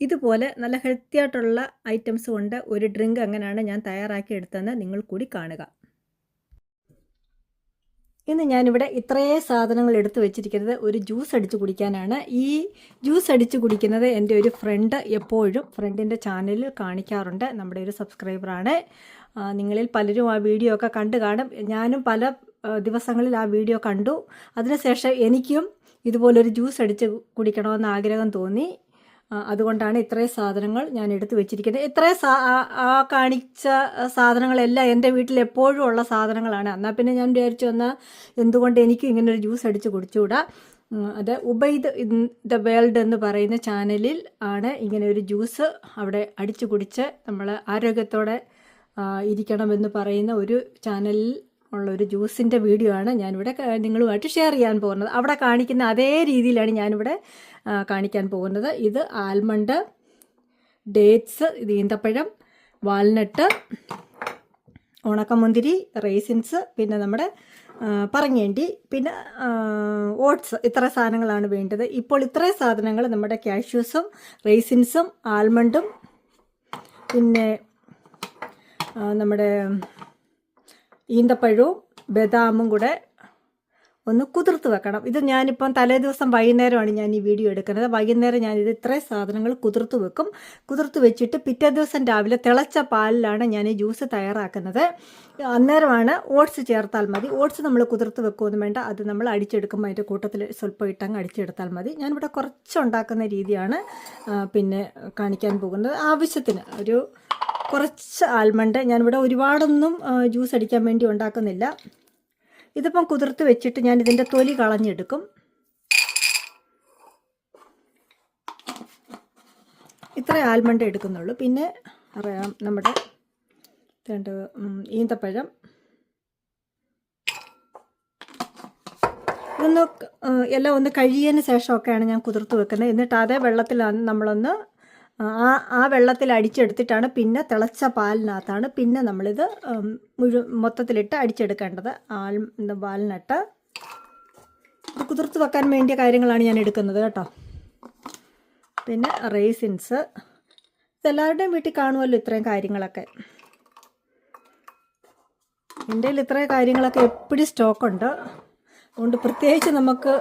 ഇതുപോലെ നല്ല ഹെൽത്തി ആയിട്ടുള്ള ഐറ്റംസ് കൊണ്ട് ഒരു ഡ്രിങ്ക് അങ്ങനെയാണ് ഞാൻ തയ്യാറാക്കി എടുത്തതെന്ന് നിങ്ങൾ കൂടി കാണുക. ഇന്ന് ഞാനിവിടെ ഇത്രയേ സാധനങ്ങൾ എടുത്തു വെച്ചിരിക്കുന്നത് ഒരു ജ്യൂസ് അടിച്ച് കുടിക്കാനാണ്. ഈ ജ്യൂസ് അടിച്ച് കുടിക്കുന്നത് എന്റെ ഒരു ഫ്രണ്ട് എപ്പോഴും ഫ്രണ്ടിന്റെ ചാനലിൽ കാണിക്കാറുണ്ട്. നമ്മുടെ ഒരു സബ്സ്ക്രൈബറാണ്. നിങ്ങളിൽ പലരും ആ വീഡിയോ ഒക്കെ കണ്ടു കാണും. ഞാനും പല ദിവസങ്ങളിൽ ആ വീഡിയോ കണ്ടു. അതിനുശേഷം എനിക്കും ഇതുപോലൊരു ജ്യൂസ് അടിച്ച് കുടിക്കണമെന്ന് ആഗ്രഹം തോന്നി. അതുകൊണ്ടാണ് ഇത്രയും സാധനങ്ങൾ ഞാൻ എടുത്തു വെച്ചിരിക്കുന്നത്. ഇത്രയും ആ- കാണിച്ച സാധനങ്ങളെല്ലാം എന്റെ വീട്ടിൽ എപ്പോഴും ഉള്ള സാധനങ്ങളാണ്. എന്നാൽ പിന്നെ ഞാൻ വിചാരിച്ചു എന്നാൽ എന്തുകൊണ്ട് എനിക്കും ഇങ്ങനെ ഒരു ജ്യൂസ് അടിച്ച് കുടിച്ചുകൂടാ? അത് ഉബൈദ് ഇൻ ദ വേൾഡ് എന്ന് പറയുന്ന ചാനലിൽ ആണ് ഇങ്ങനെ ഒരു ജ്യൂസ് അവിടെ അടിച്ചു കുടിച്ച് നമ്മൾ ആരോഗ്യത്തോടെ ഇരിക്കണമെന്ന് പറയുന്ന ഒരു ചാനലിൽ ഉള്ള ഒരു ജ്യൂസിന്റെ വീഡിയോ ആണ് ഞാനിവിടെ നിങ്ങളുമായിട്ട് ഷെയർ ചെയ്യാൻ പോകുന്നത്. അവിടെ കാണിക്കുന്ന അതേ രീതിയിലാണ് ഞാനിവിടെ കാണിക്കാൻ പോകുന്നത്. ഇത് ആൽമണ്ട് ഡേറ്റ്സ് ഇത് ഈന്തപ്പഴം വാൽനട്ട് ഉണക്കമുന്തിരി റേസിൻസ് പിന്നെ നമ്മുടെ പറങ്ങേണ്ടി പിന്നെ ഓട്സ് ഇത്ര സാധനങ്ങളാണ് വേണ്ടത്. ഇപ്പോൾ ഇത്രയും സാധനങ്ങൾ നമ്മുടെ കാഷ്യൂസും റേസിൻസും ആൽമണ്ടും പിന്നെ നമ്മുടെ ഈന്തപ്പഴവും ബദാമും കൂടെ ഒന്ന് കുതിർത്ത് വെക്കണം. ഇത് ഞാനിപ്പം തലേ ദിവസം വൈകുന്നേരമാണ് ഞാൻ ഈ വീഡിയോ എടുക്കുന്നത്. വൈകുന്നേരം ഞാൻ ഇത് ഇത്രയും സാധനങ്ങൾ കുതിർത്ത് വെക്കും. കുതിർത്ത് വെച്ചിട്ട് പിറ്റേ ദിവസം രാവിലെ തിളച്ച പാലിലാണ് ഞാൻ ഈ ജ്യൂസ് തയ്യാറാക്കുന്നത്. അന്നേരമാണ് ഓട്സ് ചേർത്താൽ മതി. ഓട്സ് നമ്മൾ കുതിർത്ത് വെക്കുമെന്ന് വേണ്ട. അത് നമ്മൾ അടിച്ചെടുക്കുമ്പോൾ അതിന്റെ കൂട്ടത്തിൽ സ്വല്പം ഇട്ടങ്ങ് അടിച്ചെടുത്താൽ മതി. ഞാനിവിടെ കുറച്ച് ഉണ്ടാക്കുന്ന രീതിയാണ് പിന്നെ കാണിക്കാൻ പോകുന്നത്. ആവശ്യത്തിന് ഒരു കുറച്ച് ആൽമണ്ട് ഞാനിവിടെ ഒരുപാടൊന്നും ജ്യൂസ് അടിക്കാൻ വേണ്ടി ഉണ്ടാക്കുന്നില്ല. ഇതിപ്പം കുതിർത്ത് വെച്ചിട്ട് ഞാൻ ഇതിന്റെ തൊലി കളഞ്ഞെടുക്കും. ഇത്ര ആൽമണ്ട് എടുക്കുന്നുള്ളൂ. പിന്നെ അറിയാം നമ്മുടെ രണ്ട് ഈന്തപ്പഴം. ഇതൊന്ന് എല്ലാം ഒന്ന് കഴിയതിന് ശേഷമൊക്കെയാണ് ഞാൻ കുതിർത്ത് വെക്കുന്നത്. എന്നിട്ട് അതേ വെള്ളത്തിലാണ് നമ്മളൊന്ന് ആ ആ വെള്ളത്തിൽ അടിച്ചെടുത്തിട്ടാണ് പിന്നെ തിളച്ച പാലിനകത്താണ് പിന്നെ നമ്മളിത് മുഴു മൊത്തത്തിലിട്ട് അടിച്ചെടുക്കേണ്ടത്. ഇത് വാൽനട്ട് ഇത് കുതിർത്ത് വെക്കാൻ വേണ്ടിയ കാര്യങ്ങളാണ് ഞാൻ എടുക്കുന്നത് കേട്ടോ. പിന്നെ റേസിൻസ്. ഇതെല്ലാവരുടെയും വീട്ടിൽ കാണുമല്ലോ ഇത്രയും കാര്യങ്ങളൊക്കെ. എന്റെ കയ്യിൽ ഇത്രയും കാര്യങ്ങളൊക്കെ എപ്പോഴും സ്റ്റോക്കുണ്ട്. അതുകൊണ്ട് പ്രത്യേകിച്ച് നമുക്ക്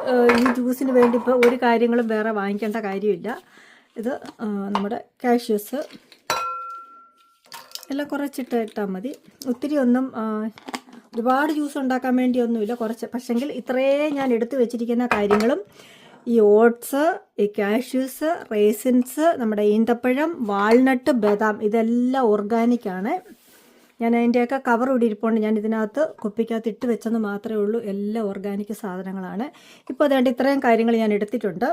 ഈ ജ്യൂസിന് വേണ്ടി ഇപ്പോൾ ഒരു കാര്യങ്ങളും വേറെ വാങ്ങിക്കേണ്ട കാര്യമില്ല. ഇത് നമ്മുടെ കാഷ്യൂസ് എല്ലാം കുറച്ചിട്ട് ഇട്ടാൽ മതി. ഒത്തിരി ഒന്നും ഒരുപാട് ജ്യൂസ് ഉണ്ടാക്കാൻ വേണ്ടിയൊന്നുമില്ല. കുറച്ച് പക്ഷെങ്കിൽ ഇത്രയേ ഞാൻ എടുത്തു വെച്ചിരിക്കുന്ന കാര്യങ്ങളും ഈ ഓട്സ് ഈ കാഷ്യൂസ് റേസിൻസ് നമ്മുടെ ഈന്തപ്പഴം വാൾനട്ട് ബദാം ഇതെല്ലാം ഓർഗാനിക്കാണ് ഞാൻ അതിന്റെയൊക്കെ കവർ ഇവിടെ ഇരിപ്പുണ്ട്. ഞാൻ ഇതിനകത്ത് കുപ്പിക്കകത്ത് ഇട്ട് വെച്ചെന്ന് മാത്രമേ ഉള്ളൂ. എല്ലാം ഓർഗാനിക് സാധനങ്ങളാണ്. ഇപ്പോൾ അതുകൊണ്ട് ഇത്രയും കാര്യങ്ങൾ ഞാൻ എടുത്തിട്ടുണ്ട്.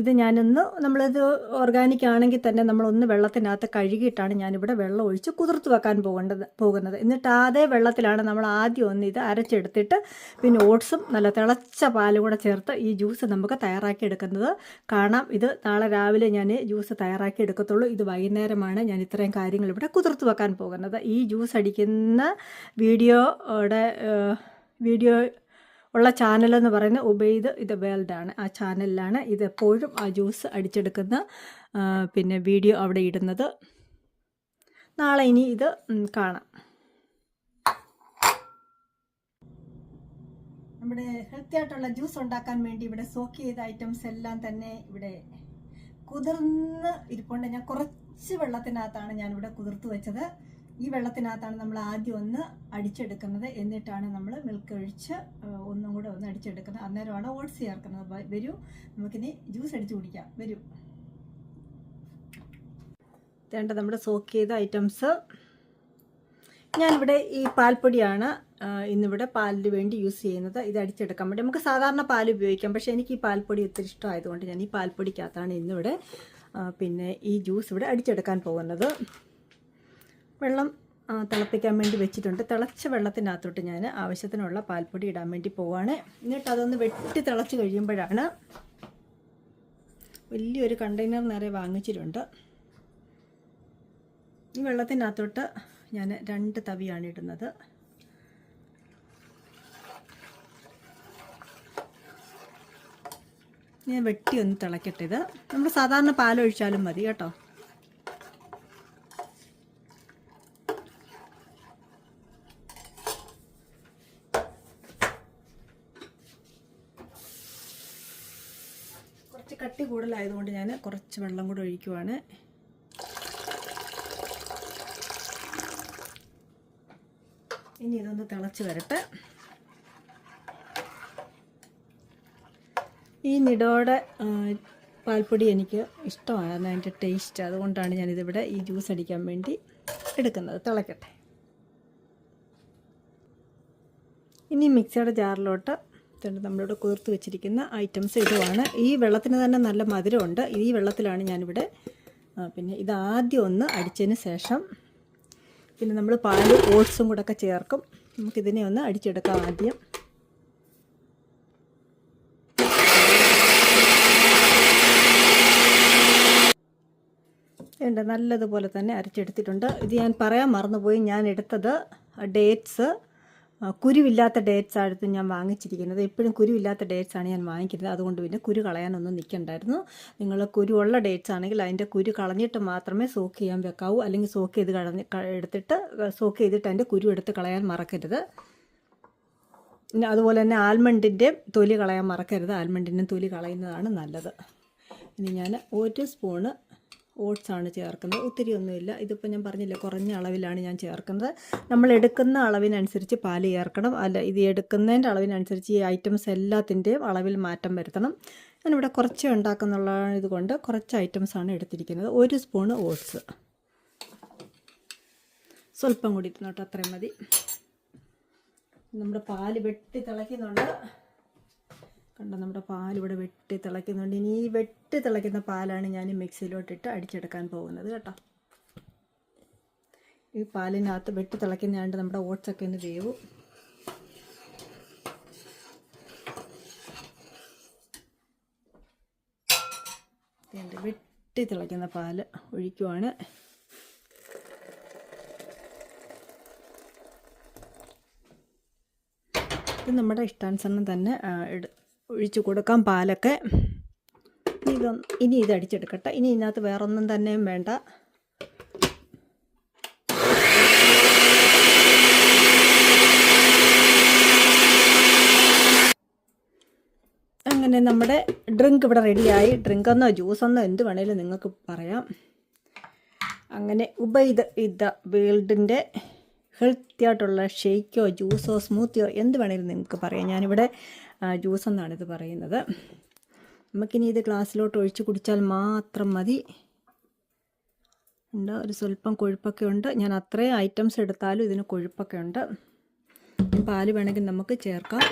ഇത് ഞാനൊന്ന് നമ്മളിത് ഓർഗാനിക് ആണെങ്കിൽ തന്നെ നമ്മളൊന്ന് വെള്ളത്തിനകത്ത് കഴുകിയിട്ടാണ് ഞാനിവിടെ വെള്ളം ഒഴിച്ച് കുതിർത്ത് വെക്കാൻ പോകേണ്ടത് പോകുന്നത്. എന്നിട്ട് അതേ വെള്ളത്തിലാണ് നമ്മൾ ആദ്യം ഒന്ന് ഇത് അരച്ചെടുത്തിട്ട് പിന്നെ ഓട്സും നല്ല തിളച്ച പാലും കൂടെ ചേർത്ത് ഈ ജ്യൂസ് നമുക്ക് തയ്യാറാക്കി എടുക്കുന്നത് കാണാം. ഇത് നാളെ രാവിലെ ഞാൻ ജ്യൂസ് തയ്യാറാക്കി എടുക്കത്തുള്ളൂ. ഇത് വൈകുന്നേരമാണ് ഞാൻ ഇത്രയും കാര്യങ്ങൾ ഇവിടെ കുതിർത്ത് വെക്കാൻ പോകുന്നത്. ഈ ജ്യൂസ് അടിക്കുന്ന വീഡിയോയുടെ വീഡിയോ ഉള്ള ചാനൽ എന്ന് പറയുന്നത് ഉബൈദ് ഇത് വേൾഡാണ്. ആ ചാനലിലാണ് ഇതെപ്പോഴും ആ ജ്യൂസ് അടിച്ചെടുക്കുന്ന പിന്നെ വീഡിയോ അവിടെ ഇടുന്നത്. നാളെ ഇനി ഇത് കാണാം. നമ്മുടെ ഹെൽത്തി ആയിട്ടുള്ള ജ്യൂസ് ഉണ്ടാക്കാൻ വേണ്ടി ഇവിടെ സോക്ക് ചെയ്ത ഐറ്റംസ് എല്ലാം തന്നെ ഇവിടെ കുതിർന്ന് ഇരിപ്പുണ്ട്. ഞാൻ കുറച്ച് വെള്ളത്തിനകത്താണ് ഞാൻ ഇവിടെ കുതിർത്ത് വെച്ചത്. ഈ വെള്ളത്തിനകത്താണ് നമ്മൾ ആദ്യം ഒന്ന് അടിച്ചെടുക്കുന്നത്. എന്നിട്ടാണ് നമ്മൾ മിൽക്ക് ഒഴിച്ച് ഒന്നും കൂടെ ഒന്ന് അടിച്ചെടുക്കുന്നത്. അന്നേരമാണ് ഓട്സ് ചേർക്കുന്നത്. വരൂ. നമുക്കിനി ജ്യൂസ് അടിച്ച് കുടിക്കാം. വരൂ. വേണ്ട നമ്മുടെ സോക്ക് ചെയ്ത ഐറ്റംസ് ഞാനിവിടെ ഈ പാൽപ്പൊടിയാണ് ഇന്നിവിടെ പാലിന് വേണ്ടി യൂസ് ചെയ്യുന്നത്. ഇത് അടിച്ചെടുക്കാൻ വേണ്ടി. നമുക്ക് സാധാരണ പാൽ ഉപയോഗിക്കാം. പക്ഷേ എനിക്ക് ഈ പാൽപ്പൊടി ഒത്തിരി ഇഷ്ടമായതുകൊണ്ട് ഞാൻ ഈ പാൽപ്പൊടിക്കകത്താണ് ഇന്നിവിടെ പിന്നെ ഈ ജ്യൂസ് ഇവിടെ അടിച്ചെടുക്കാൻ പോകുന്നത്. വെള്ളം തിളപ്പിക്കാൻ വേണ്ടി വെച്ചിട്ടുണ്ട്. തിളച്ച വെള്ളത്തിനകത്തോട്ട് ഞാൻ ആവശ്യത്തിനുള്ള പാൽപ്പൊടി ഇടാൻ വേണ്ടി പോവാണ്. എന്നിട്ട് അതൊന്ന് വെട്ടി തിളച്ച് കഴിയുമ്പോഴാണ് വലിയൊരു കണ്ടെയ്നർ നിറയെ വാങ്ങിച്ചിട്ടുണ്ട്. ഈ വെള്ളത്തിനകത്തോട്ട് ഞാൻ രണ്ട് തവിയാണ് ഇടുന്നത്. ഞാൻ വെട്ടി ഒന്ന് തിളക്കട്ടെ ഇത്. നമ്മൾ സാധാരണ പാലൊഴിച്ചാലും മതി കേട്ടോ കുറച്ച് കൂടുതലായതുകൊണ്ട് ഞാൻ കുറച്ച് വെള്ളം കൂടെ ഒഴിക്കുവാണ്. ഇനി ഇതൊന്ന് തിളച്ച് വരട്ടെ. ഈ നിടോടെ പാൽപ്പൊടി എനിക്ക് ഇഷ്ടമാണ് അതിന്റെ ടേസ്റ്റ്. അതുകൊണ്ടാണ് ഞാനിതിവിടെ ഈ ജ്യൂസ് അടിക്കാൻ വേണ്ടി എടുക്കുന്നത്. തിളക്കട്ടെ. ഇനി മിക്സിയുടെ ജാറിലോട്ട് ഇതുണ്ട്. നമ്മളിവിടെ കുതിർത്ത് വെച്ചിരിക്കുന്ന ഐറ്റംസ് ഇതുമാണ്. ഈ വെള്ളത്തിന് തന്നെ നല്ല മധുരമുണ്ട്. ഈ വെള്ളത്തിലാണ് ഞാനിവിടെ പിന്നെ ഇത് ആദ്യം ഒന്ന് അടിച്ചതിന് ശേഷം പിന്നെ നമ്മൾ പാൽ ഓട്സും കൂടെ ഒക്കെ ചേർക്കും നമുക്കിതിനെ ഒന്ന് അടിച്ചെടുക്കാം ആദ്യം. ഉണ്ട് നല്ലതുപോലെ തന്നെ അരച്ചെടുത്തിട്ടുണ്ട്. ഇത് ഞാൻ പറയാൻ മറന്നുപോയി. ഞാൻ എടുത്തത് ഡേറ്റ്സ് കുരുവില്ലാത്ത ഡേറ്റ്സ് ആയിരുന്നു ഞാൻ വാങ്ങിച്ചിരിക്കുന്നത്. എപ്പോഴും കുരുവില്ലാത്ത ഡേറ്റ്സ് ആണ് ഞാൻ വാങ്ങിക്കുന്നത്. അതുകൊണ്ട് പിന്നെ കുരു കളയാനൊന്നും നിൽക്കണ്ടായിരുന്നു. നിങ്ങൾ കുരുവുള്ള ഡേറ്റ്സ് ആണെങ്കിൽ അതിന്റെ കുരു കളഞ്ഞിട്ട് മാത്രമേ സോക്ക് ചെയ്യാൻ വെക്കാവൂ. അല്ലെങ്കിൽ സോക്ക് ചെയ്ത് കളഞ്ഞ് എടുത്തിട്ട് സോക്ക് ചെയ്തിട്ട് അതിന്റെ കുരു എടുത്ത് കളയാൻ മറക്കരുത്. അതുപോലെ തന്നെ ആൽമണ്ടിന്റെ തൊലി കളയാൻ മറക്കരുത്. ആൽമണ്ടിന്റെ തൊലി കളയുന്നതാണ് നല്ലത്. ഇനി ഞാൻ ഒരു സ്പൂണ് ഓട്സ് ആണ് ചേർക്കുന്നത്. ഒത്തിരി ഒന്നുമില്ല. ഇതിപ്പോൾ ഞാൻ പറഞ്ഞില്ല കുറഞ്ഞ അളവിലാണ് ഞാൻ ചേർക്കുന്നത്. നമ്മൾ എടുക്കുന്ന അളവിനനുസരിച്ച് പാൽ ചേർക്കണം. അല്ല ഇത് എടുക്കുന്നതിന്റെ അളവിനനുസരിച്ച് ഈ ഐറ്റംസ് എല്ലാത്തിന്റെയും അളവിൽ മാറ്റം വരുത്തണം. ഞാനിവിടെ കുറച്ച് ഉണ്ടാക്കുന്നുള്ള ഇതുകൊണ്ട് കുറച്ച് ഐറ്റംസാണ് എടുത്തിരിക്കുന്നത്. ഒരു സ്പൂണ് ഓട്സ് സ്വല്പം കൂടി ഇരുന്നോട്ടെ അത്രയും മതി. നമ്മുടെ പാൽ വെട്ടി തിളയ്ക്കുന്നുണ്ട്. കണ്ടോ നമ്മുടെ പാൽ ഇവിടെ വെട്ടി തിളയ്ക്കുന്നുണ്ട്. ഇനി ഈ വെട്ടി തിളയ്ക്കുന്ന പാലാണ് ഞാൻ മിക്സിയിലോട്ടിട്ട് അടിച്ചെടുക്കാൻ പോകുന്നത് കേട്ടോ. ഈ പാലിനകത്ത് വെട്ടി തിളയ്ക്കുന്നതാണ്ട് നമ്മുടെ ഓട്സൊക്കെ ഒന്ന് വേവും. വെട്ടി തിളയ്ക്കുന്ന പാൽ ഒഴിക്കുവാണ്. ഇത് നമ്മുടെ ഇഷ്ടാനുസരണം തന്നെ ഒഴിച്ചു കൊടുക്കാം പാലൊക്കെ. ഇതൊന്ന് ഇനി ഇത് അടിച്ചെടുക്കട്ടെ. ഇനി ഇതിനകത്ത് വേറൊന്നും തന്നെയും വേണ്ട. അങ്ങനെ നമ്മുടെ ഡ്രിങ്ക് ഇവിടെ റെഡിയായി. ഡ്രിങ്കെന്നോ ജ്യൂസെന്നോ എന്ത് വേണേലും നിങ്ങൾക്ക് പറയാം. അങ്ങനെ ഉബൈദ് ഇദ വേൾഡിന്റെ ഹെൽത്തി ആയിട്ടുള്ള ഷെയ്ക്കോ ജ്യൂസോ സ്മൂത്തിയോ എന്ത് വേണേലും നിങ്ങൾക്ക് പറയാം. ഞാനിവിടെ ജ്യൂസ് എന്നാണ് ഇത് പറയുന്നത്. നമുക്കിനി ഇത് ഗ്ലാസ്സിലോട്ട് ഒഴിച്ച് കുടിച്ചാൽ മാത്രം മതി. ഉണ്ട് ഒരു സ്വല്പം കൊഴുപ്പൊക്കെ ഉണ്ട്. ഞാൻ അത്രയും ഐറ്റംസ് എടുത്താലും ഇതിന് കൊഴുപ്പൊക്കെ ഉണ്ട്. പാൽ വേണമെങ്കിൽ നമുക്ക് ചേർക്കാം.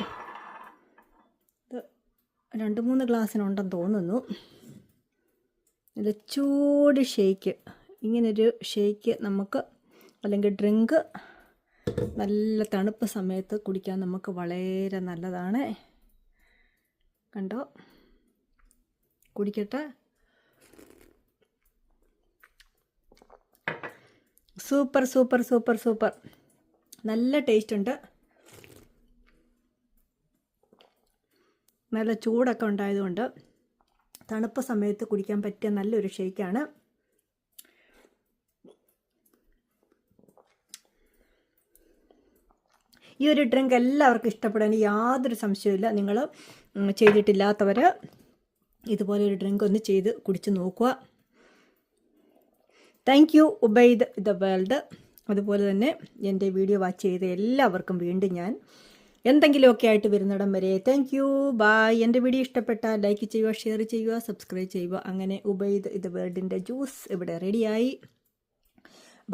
ഇത് രണ്ട് മൂന്ന് ഗ്ലാസ്സിനുണ്ടെന്ന് തോന്നുന്നു. ഇത് ചൂട് ഷേക്ക് ഇങ്ങനൊരു ഷേക്ക് നമുക്ക് അല്ലെങ്കിൽ ഡ്രിങ്ക് നല്ല തണുപ്പ് സമയത്ത് കുടിക്കാൻ നമുക്ക് വളരെ നല്ലതാണ്. കണ്ടോ? കുടിക്കട്ടെ. Super super super super. നല്ല ടേസ്റ്റ് ഉണ്ട്. നല്ല ചൂടൊക്കെ ഉണ്ടായതുകൊണ്ട് തണുപ്പ് സമയത്ത് കുടിക്കാൻ പറ്റിയ നല്ലൊരു ഷേക്കാണ് ഈ ഒരു ഡ്രിങ്ക് എല്ലാവർക്കും ഇഷ്ടപ്പെടാൻ യാതൊരു സംശയമില്ല നിങ്ങൾ ചെയ്തിട്ടില്ലാത്തവർ ഇതുപോലെ ഒരു ഡ്രിങ്ക് ഒന്ന് ചെയ്ത് കുടിച്ച് നോക്കുക. Thank you Ubaid the world അതുപോലെ തന്നെ എന്റെ വീഡിയോ വാച്ച് ചെയ്ത എല്ലാവർക്കും വീണ്ടും ഞാൻ എന്തെങ്കിലുമൊക്കെ ആയിട്ട് വരുന്നിടം വരെ താങ്ക് യു ബായ് എന്റെ വീഡിയോ ഇഷ്ടപ്പെട്ടാൽ ലൈക്ക് ചെയ്യുക ഷെയർ ചെയ്യുക സബ്സ്ക്രൈബ് ചെയ്യുക. അങ്ങനെ ഉബൈദ് ദ വേൾഡിന്റെ ജ്യൂസ് ഇവിടെ റെഡിയായി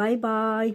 ബൈ ബായ്